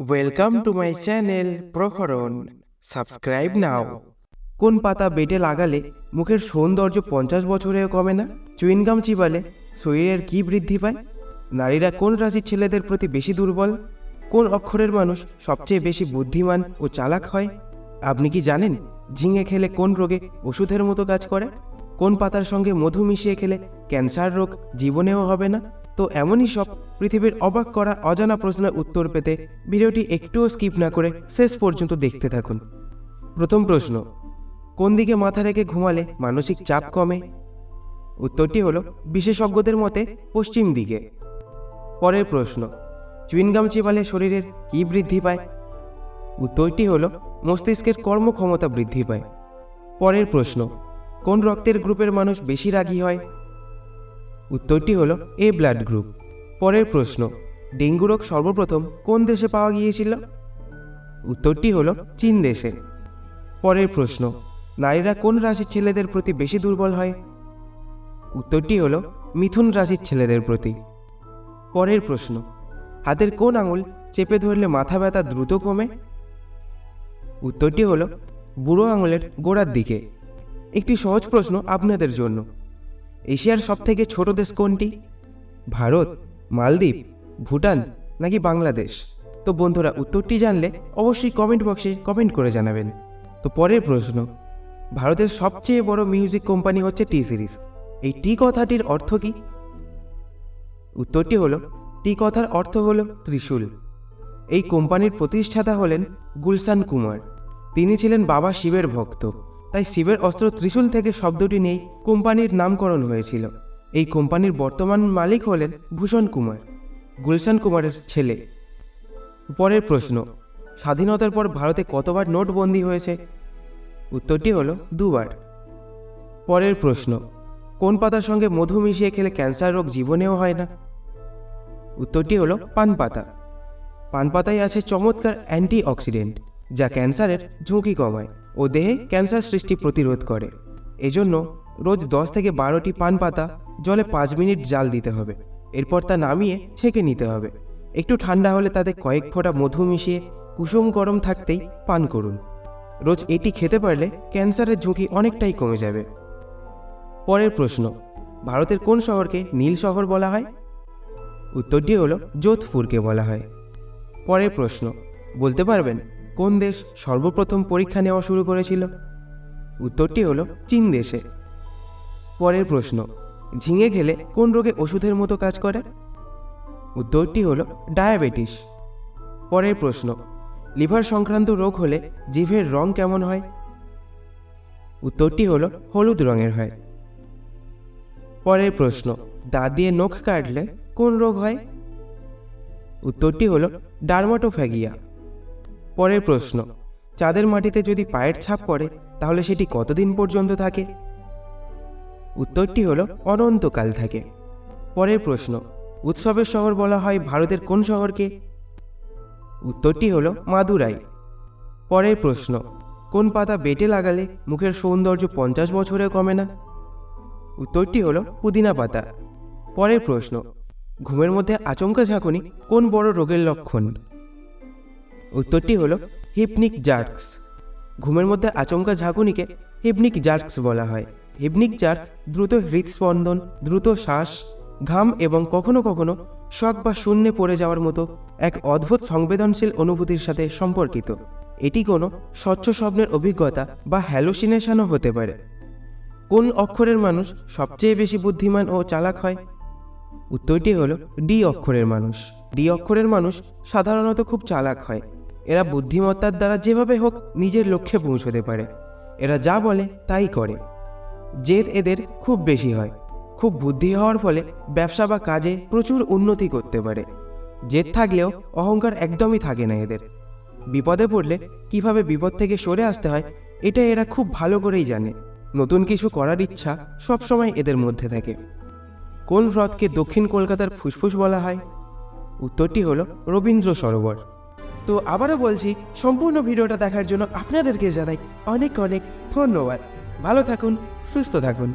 Welcome to my channel Praharan subscribe নাও কোন পাতা বেটে লাগালে মুখের সৌন্দর্য পঞ্চাশ বছরেও কমে না? চুইনগাম চিবালে শরীরের কি বৃদ্ধি পায়? নারীরা কোন রাশির ছেলেদের প্রতি বেশি দুর্বল? কোন অক্ষরের মানুষ সবচেয়ে বেশি বুদ্ধিমান ও চালাক হয়? আপনি কি জানেন ঝিঙে খেলে কোন রোগে ওষুধের মতো কাজ করে? কোন পাতার সঙ্গে মধু মিশিয়ে খেলে ক্যান্সার রোগ জীবনেও হবে না? তো এমনই সব পৃথিবীর অবাক করা অজানা প্রশ্নের উত্তর পেতে ভিডিওটি একটুও স্কিপ না করে শেষ পর্যন্ত দেখতে থাকুন। প্রথম প্রশ্ন, কোন দিকে মাথা রেখে ঘুমালে মানসিক চাপ কমে? উত্তরটি হলো, বিশেষজ্ঞদের মতে পশ্চিম দিকে। পরের প্রশ্ন, চুইনগাম চিবালে শরীরের কি বৃদ্ধি পায়? উত্তরটি হল, মস্তিষ্কের কর্মক্ষমতা বৃদ্ধি পায়। পরের প্রশ্ন, কোন রক্তের গ্রুপের মানুষ বেশি রাগী হয়? উত্তরটি হলো এ ব্লাড গ্রুপ। পরের প্রশ্ন, ডেঙ্গু রোগ সর্বপ্রথম কোন দেশে পাওয়া গিয়েছিল? উত্তরটি হলো চীন দেশে। পরের প্রশ্ন, নারীরা কোন রাশির ছেলেদের প্রতি বেশি দুর্বল হয়? উত্তরটি হলো মিথুন রাশির ছেলেদের প্রতি। পরের প্রশ্ন, হাতের কোন আঙুল চেপে ধরলে মাথা ব্যথা দ্রুত কমে? উত্তরটি হলো বুড়ো আঙুলের গোড়ার দিকে। একটি সহজ প্রশ্ন আপনাদের জন্য। এশিয়ার সবথেকে ছোট দেশ কোনটি? ভারত, মালদ্বীপ, ভুটান নাকি বাংলাদেশ? তো বন্ধুরা, উত্তরটি জানলে অবশ্যই কমেন্ট বক্সে কমেন্ট করে জানাবেন। তো পরের প্রশ্ন, ভারতের সবচেয়ে বড় মিউজিক কোম্পানি হচ্ছে টি সিরিজ এই টি কথাটির অর্থ কি? উত্তরটি হলো টি কথার অর্থ হলো ত্রিশূল। এই কোম্পানির প্রতিষ্ঠাতা হলেন গুলশান কুমার। তিনি ছিলেন বাবা শিবের ভক্ত। তাই শিবের অস্ত্র ত্রিশূল থেকে শব্দটি নিয়েই কোম্পানির নামকরণ হয়েছিল। এই কোম্পানির বর্তমান মালিক হলেন ভূষণ কুমার, গুলশান কুমারের ছেলে। পরের প্রশ্ন, স্বাধীনতার পর ভারতে কতবার নোটবন্দি হয়েছে? উত্তরটি হলো দুবার। পরের প্রশ্ন, কোন পাতার সঙ্গে মধু মিশিয়ে খেলে ক্যান্সার রোগ জীবনেও হয় না? উত্তরটি হলো পান পাতা। পান পাতায় আছে চমৎকার অ্যান্টি অক্সিডেন্ট যা ক্যান্সারের ঝুঁকি কমায়। ও দেহে ক্যান্সার সৃষ্টি প্রতিরোধ করে। এজন্য রোজ দশ থেকে বারোটি পান পাতা জলে পাঁচ মিনিট জাল দিতে হবে। এরপর তা নামিয়ে ছেঁকে নিতে হবে। একটু ঠান্ডা হলে তাতে কয়েক ফোঁটা মধু মিশিয়ে কুসুম গরম থাকতেই পান করুন। রোজ এটি খেতে পারলে ক্যান্সারের ঝুঁকি অনেকটাই কমে যাবে। পরের প্রশ্ন, ভারতের কোন শহরকে নীল শহর বলা হয়? উত্তরটি হলো যোধপুরকে বলা হয়। পরের প্রশ্ন, বলতে পারবেন কোন দেশ সর্বপ্রথম পরীক্ষা নেওয়া শুরু করেছিল? উত্তরটি হলো চীন দেশে। পরের প্রশ্ন, ঝিঙে খেলে কোন রোগে ওষুধের মতো কাজ করে? উত্তরটি হলো ডায়াবেটিস। পরের প্রশ্ন, লিভার সংক্রান্ত রোগ হলে জিভের রং কেমন হয়? উত্তরটি হলো হলুদ রঙের হয়। পরের প্রশ্ন, দাঁত দিয়ে নখ কাটলে কোন রোগ হয়? উত্তরটি হলো ডার্মাটোফ্যাগিয়া। পরের প্রশ্ন, চাঁদের মাটিতে যদি পায়ের ছাপ পড়ে, তাহলে সেটি কতদিন পর্যন্ত থাকে? উত্তরটি হলো, অনন্তকাল থাকে। পরের প্রশ্ন, উৎসবের শহর বলা হয় ভারতের কোন শহরকে? উত্তরটি হলো, মাদুরাই। পরের প্রশ্ন, কোন পাতা বেটে লাগালে মুখের সৌন্দর্য পঞ্চাশ বছরেও কমে না? উত্তরটি হলো, পুদিনা পাতা। পরের প্রশ্ন, ঘুমের মধ্যে আচমকা ঝাঁকুনি কোন বড় রোগের লক্ষণ? উত্তরটি হলো হিপনিক জার্কস। ঘুমের মধ্যে আচমকা ঝাঁকুনিকে হিপনিক জার্কস বলা হয়। হিপনিক জার্ক দ্রুত হৃদস্পন্দন দ্রুত শ্বাস, ঘাম এবং কখনো কখনো শখ বা শূন্যে পড়ে যাওয়ার মতো এক অদ্ভুত সংবেদনশীল অনুভূতির সাথে সম্পর্কিত। এটি কোনো স্বচ্ছ স্বপ্নের অভিজ্ঞতা বা হ্যালোসিনেশনও হতে পারে। কোন অক্ষরের মানুষ সবচেয়ে বেশি বুদ্ধিমান ও চালাক হয়? উত্তরটি হলো ডি অক্ষরের মানুষ। ডি অক্ষরের মানুষ সাধারণত খুব চালাক হয়। এরা বুদ্ধিমত্তার দ্বারা যেভাবে হোক নিজের লক্ষ্যে পৌঁছতে পারে। এরা যা বলে তাই করে। জেদ এদের খুব বেশি হয়। খুব বুদ্ধি হওয়ার ফলে ব্যবসা বা কাজে প্রচুর উন্নতি করতে পারে। জেদ থাকলেও অহংকার একদমই থাকে না এদের। বিপদে পড়লে কীভাবে বিপদ থেকে সরে আসতে হয়, এটা এরা খুব ভালো করেই জানে। নতুন কিছু করার ইচ্ছা সবসময় এদের মধ্যে থাকে। কোন হ্রদকে দক্ষিণ কলকাতার ফুসফুস বলা হয়? উত্তরটি হলো রবীন্দ্র সরোবর। তো আবারও বলছি, সম্পূর্ণ ভিডিওটা দেখার জন্য আপনাদেরকে জানাই অনেক অনেক ধন্যবাদ। ভালো থাকুন, সুস্থ থাকুন।